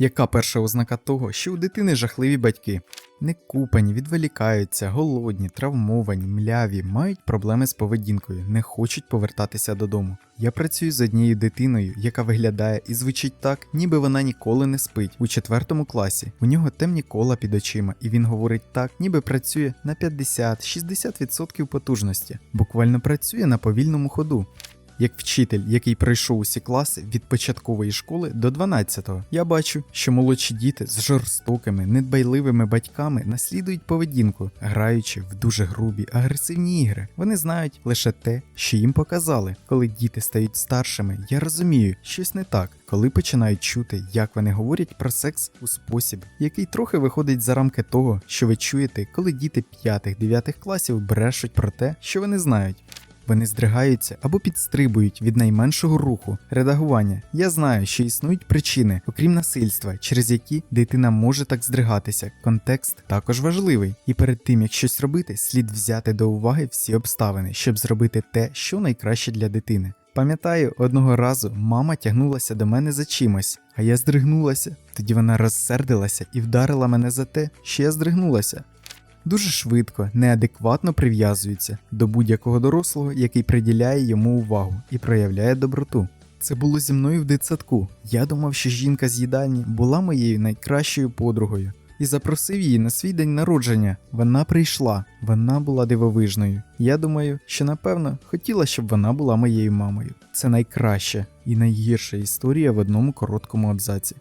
Яка перша ознака того, що у дитини жахливі батьки? Некупані, відволікаються, голодні, травмовані, мляві, мають проблеми з поведінкою, не хочуть повертатися додому. Я працюю з однією дитиною, яка виглядає і звучить так, ніби вона ніколи не спить у четвертому класі. У нього темні кола під очима, і він говорить так, ніби працює на 50-60% потужності, буквально працює на повільному ходу. Як вчитель, який пройшов усі класи від початкової школи до 12-го, я бачу, що молодші діти з жорстокими, недбайливими батьками наслідують поведінку, граючи в дуже грубі, агресивні ігри. Вони знають лише те, що їм показали. Коли діти стають старшими, я розумію, щось не так, коли починають чути, як вони говорять про секс у спосіб, який трохи виходить за рамки того, що ви чуєте, коли діти 5-9 класів брешуть про те, що вони знають. Вони здригаються або підстрибують від найменшого руху, редагування. Я знаю, що існують причини, окрім насильства, через які дитина може так здригатися. Контекст також важливий, і перед тим як щось робити, слід взяти до уваги всі обставини, щоб зробити те, що найкраще для дитини. Пам'ятаю, одного разу мама тягнулася до мене за чимось, а я здригнулася. Тоді вона розсердилася і вдарила мене за те, що я здригнулася. Дуже швидко, неадекватно прив'язується до будь-якого дорослого, який приділяє йому увагу і проявляє доброту. Це було зі мною в дитсадку. Я думав, що жінка з їдальні була моєю найкращою подругою і запросив її на свій день народження. Вона прийшла, вона була дивовижною. Я думаю, що напевно хотіла, щоб вона була моєю мамою. Це найкраща і найгірша історія в одному короткому абзаці.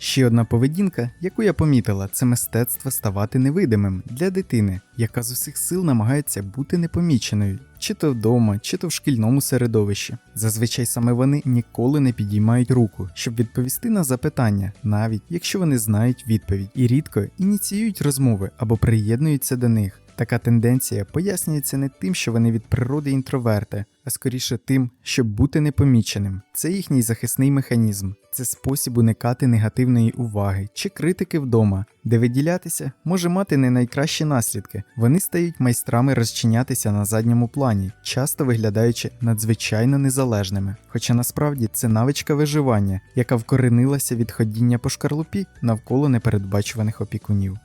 Ще одна поведінка, яку я помітила, це мистецтво ставати невидимим для дитини, яка з усіх сил намагається бути непоміченою, чи то вдома, чи то в шкільному середовищі. Зазвичай саме вони ніколи не підіймають руку, щоб відповісти на запитання, навіть якщо вони знають відповідь, і рідко ініціюють розмови або приєднуються до них. Така тенденція пояснюється не тим, що вони від природи інтроверти, а скоріше тим, щоб бути непоміченим. Це їхній захисний механізм, це спосіб уникати негативної уваги чи критики вдома, де виділятися може мати не найкращі наслідки. Вони стають майстрами розчинятися на задньому плані, часто виглядаючи надзвичайно незалежними. Хоча насправді це навичка виживання, яка вкоренилася від ходіння по шкарлупі навколо непередбачуваних опікунів.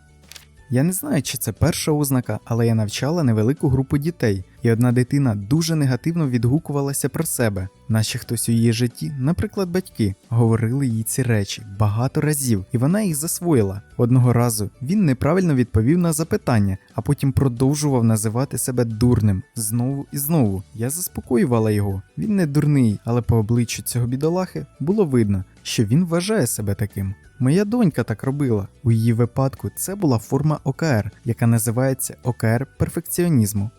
Я не знаю, чи це перша ознака, але я навчала невелику групу дітей, і одна дитина дуже негативно відгукувалася про себе, наче хтось у її житті, наприклад, батьки, говорили їй ці речі багато разів, і вона їх засвоїла. Одного разу він неправильно відповів на запитання, а потім продовжував називати себе дурним знову і знову. Я заспокоювала його. Він не дурний, але по обличчю цього бідолахи було видно, що він вважає себе таким. Моя донька так робила. У її випадку це була форма ОКР, яка називається ОКР перфекціонізму.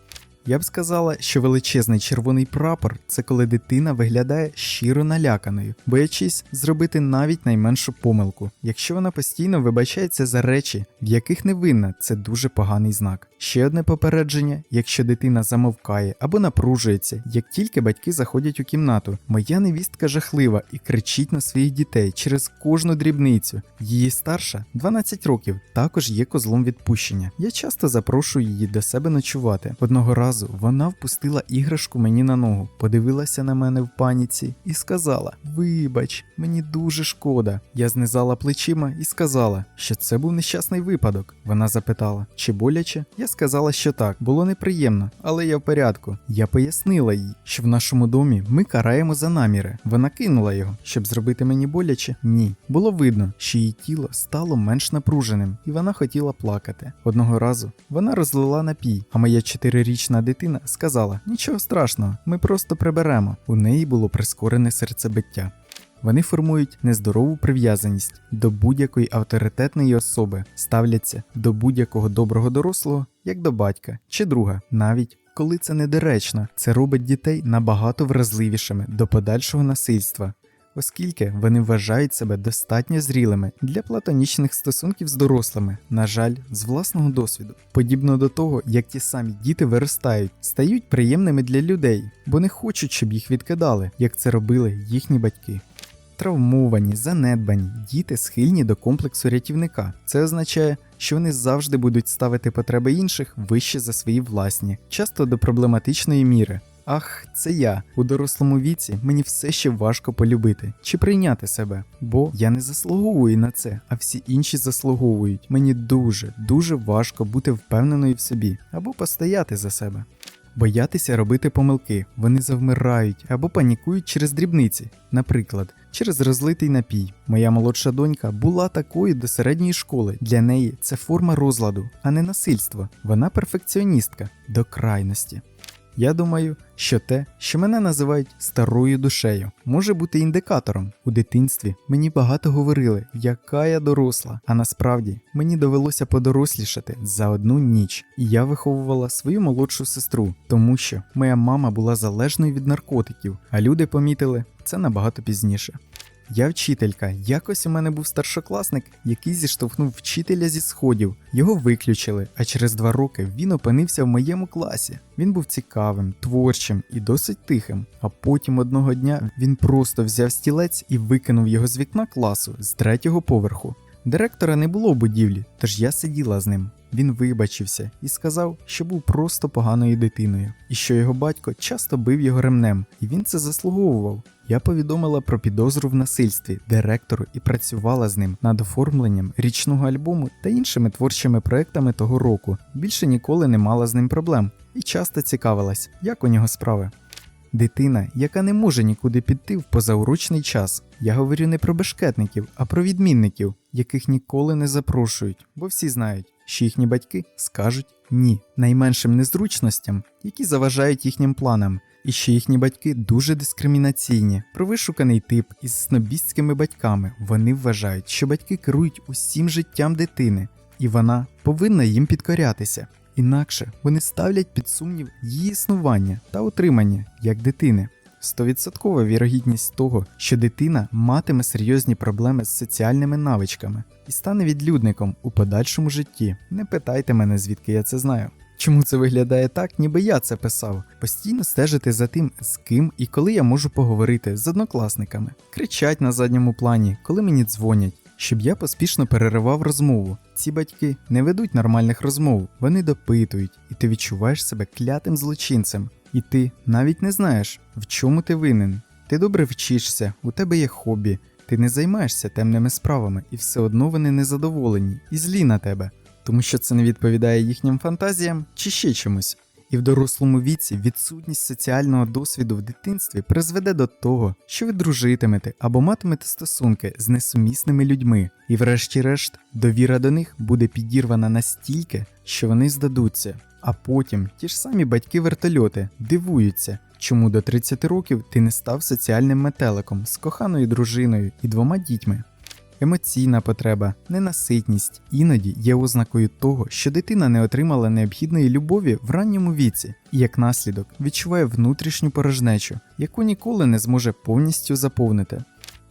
Я б сказала, що величезний червоний прапор це коли дитина виглядає щиро наляканою, боячись зробити навіть найменшу помилку. Якщо вона постійно вибачається за речі, в яких не винна, це дуже поганий знак. Ще одне попередження: якщо дитина замовкає або напружується, як тільки батьки заходять у кімнату, моя невістка жахлива і кричить на своїх дітей через кожну дрібницю. Її старша 12 років, також є козлом відпущення. Я часто запрошую її до себе ночувати. Одного разу вона впустила іграшку мені на ногу, подивилася на мене в паніці і сказала: Вибач, мені дуже шкода. Я знизала плечима і сказала, що це був нещасний випадок. Вона запитала, чи боляче? Я сказала, що так, було неприємно, але я в порядку. Я пояснила їй, що в нашому домі ми караємо за наміри. Вона кинула його, щоб зробити мені боляче. Ні. Було видно, що її тіло стало менш напруженим, і вона хотіла плакати. Одного разу вона розлила напій, а моя чотирирічна дитина сказала: нічого страшного, ми просто приберемо. У неї було прискорене серцебиття. Вони формують нездорову прив'язаність до будь-якої авторитетної особи, ставляться до будь-якого доброго дорослого, як до батька чи друга, навіть коли це недоречно, це робить дітей набагато вразливішими до подальшого насильства. Оскільки вони вважають себе достатньо зрілими для платонічних стосунків з дорослими, на жаль, з власного досвіду, подібно до того, як ті самі діти виростають, стають приємними для людей, бо не хочуть, щоб їх відкидали, як це робили їхні батьки. Травмовані, занедбані, діти схильні до комплексу рятівника. Це означає, що вони завжди будуть ставити потреби інших вище за свої власні, часто до проблематичної міри. Ах, це я. У дорослому віці мені все ще важко полюбити чи прийняти себе, бо я не заслуговую на це, а всі інші заслуговують. Мені дуже, дуже важко бути впевненою в собі або постояти за себе. Боятися робити помилки, вони завмирають або панікують через дрібниці. Наприклад, через розлитий напій. Моя молодша донька була такою до середньої школи. Для неї це форма розладу, а не насильство. Вона перфекціоністка до крайності. Я думаю, що те, що мене називають старою душею, може бути індикатором. У дитинстві мені багато говорили, яка я доросла, а насправді мені довелося подорослішати за одну ніч, і я виховувала свою молодшу сестру, тому що моя мама була залежною від наркотиків, а люди помітили це набагато пізніше. Я вчителька. Якось у мене був старшокласник, який зіштовхнув вчителя зі сходів. Його виключили, а через два роки він опинився в моєму класі. Він був цікавим, творчим і досить тихим. А потім одного дня він просто взяв стілець і викинув його з вікна класу з третього поверху. Директора не було в будівлі, тож я сиділа з ним. Він вибачився і сказав, що був просто поганою дитиною, і що його батько часто бив його ремнем, і він це заслуговував. Я повідомила про підозру в насильстві директору і працювала з ним над оформленням річного альбому та іншими творчими проектами того року. Більше ніколи не мала з ним проблем і часто цікавилась, як у нього справи. Дитина, яка не може нікуди піти в позаурочний час. Я говорю не про бешкетників, а про відмінників, яких ніколи не запрошують, бо всі знають, що їхні батьки скажуть ні найменшим незручностям, які заважають їхнім планам, і що їхні батьки дуже дискримінаційні. Про вишуканий тип із снобістськими батьками вони вважають, що батьки керують усім життям дитини, і вона повинна їм підкорятися. Інакше вони ставлять під сумнів її існування та утримання як дитини. Стовідсоткова вірогідність того, що дитина матиме серйозні проблеми з соціальними навичками і стане відлюдником у подальшому житті. Не питайте мене, звідки я це знаю. Чому це виглядає так, ніби я це писав? Постійно стежити за тим, з ким і коли я можу поговорити з однокласниками, кричать на задньому плані, коли мені дзвонять, щоб я поспішно переривав розмову. Ці батьки не ведуть нормальних розмов, вони допитують, і ти відчуваєш себе клятим злочинцем. І ти навіть не знаєш, в чому ти винен. Ти добре вчишся, у тебе є хобі, ти не займаєшся темними справами, і все одно вони незадоволені і злі на тебе, тому що це не відповідає їхнім фантазіям чи ще чомусь. І в дорослому віці відсутність соціального досвіду в дитинстві призведе до того, що ви дружитимете або матимете стосунки з несумісними людьми, і, врешті-решт, довіра до них буде підірвана настільки, що вони здадуться. А потім ті ж самі батьки-вертольоти дивуються, чому до 30 років ти не став соціальним метеликом з коханою дружиною і двома дітьми. Емоційна потреба, ненаситність іноді є ознакою того, що дитина не отримала необхідної любові в ранньому віці і як наслідок відчуває внутрішню порожнечу, яку ніколи не зможе повністю заповнити.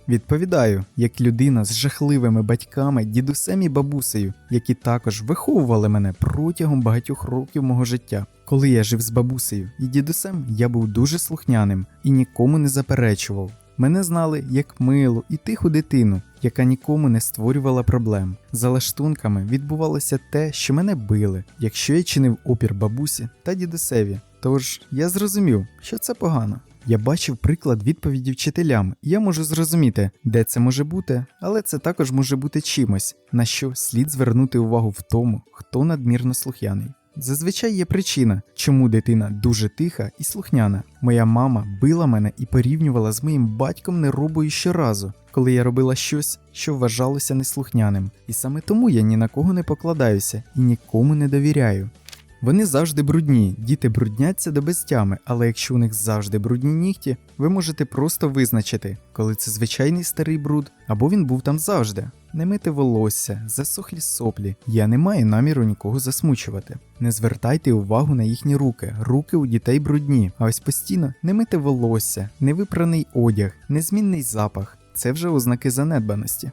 Відповідаю, як людина з жахливими батьками, дідусем і бабусею, які також виховували мене протягом багатьох років мого життя. Коли я жив з бабусею і дідусем, я був дуже слухняним і нікому не заперечував. Мене знали як милу і тиху дитину, яка нікому не створювала проблем. За лаштунками відбувалося те, що мене били, якщо я чинив опір бабусі та дідусеві. Тож я зрозумів, що це погано. Я бачив приклад відповіді вчителям, і я можу зрозуміти, де це може бути, але це також може бути чимось, на що слід звернути увагу в тому, хто надмірно слухняний. Зазвичай є причина, чому дитина дуже тиха і слухняна. Моя мама била мене і порівнювала з моїм батьком неробою щоразу, коли я робила щось, що вважалося неслухняним. І саме тому я ні на кого не покладаюся і нікому не довіряю. Вони завжди брудні, діти брудняться до безтями, але якщо у них завжди брудні нігті, ви можете просто визначити, коли це звичайний старий бруд, або він був там завжди. Не мити волосся, засохлі соплі. Я не маю наміру нікого засмучувати. Не звертайте увагу на їхні руки. Руки у дітей брудні, а ось постійно не мити волосся, невипраний одяг, незмінний запах це вже ознаки занедбаності.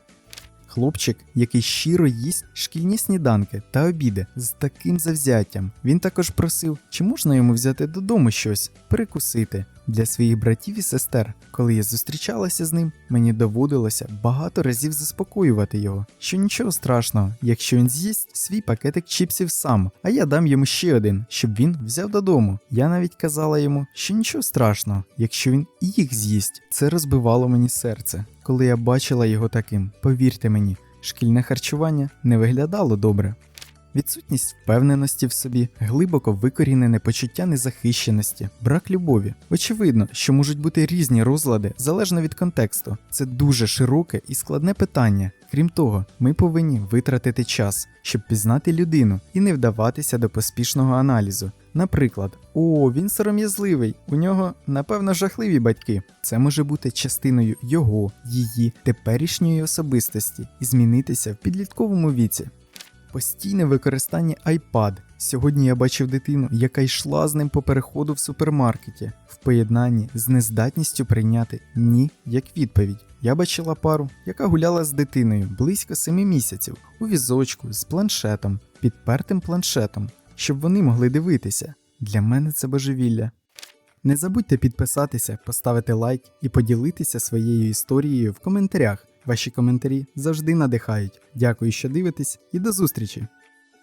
Хлопчик, який щиро їсть шкільні сніданки та обіди з таким завзяттям. Він також просив, чи можна йому взяти додому щось, перекусити. Для своїх братів і сестер, коли я зустрічалася з ним, мені доводилося багато разів заспокоювати його, що нічого страшного, якщо він з'їсть свій пакетик чіпсів сам, а я дам йому ще один, щоб він взяв додому. Я навіть казала йому, що нічого страшного, якщо він їх з'їсть. Це розбивало мені серце, коли я бачила його таким. Повірте мені, шкільне харчування не виглядало добре. Відсутність впевненості в собі, глибоко викорінене почуття незахищеності, брак любові. Очевидно, що можуть бути різні розлади залежно від контексту. Це дуже широке і складне питання. Крім того, ми повинні витратити час, щоб пізнати людину і не вдаватися до поспішного аналізу. Наприклад, о, він сором'язливий, у нього, напевно, жахливі батьки. Це може бути частиною його, її теперішньої особистості і змінитися в підлітковому віці. Постійне використання iPad. Сьогодні я бачив дитину, яка йшла з ним по переходу в супермаркеті, в поєднанні з нездатністю прийняти ні як відповідь. Я бачила пару, яка гуляла з дитиною близько 7 місяців у візочку з планшетом, підпертим планшетом, щоб вони могли дивитися. Для мене це божевілля. Не забудьте підписатися, поставити лайк і поділитися своєю історією в коментарях. Ваші коментарі завжди надихають. Дякую, що дивитесь, і до зустрічі!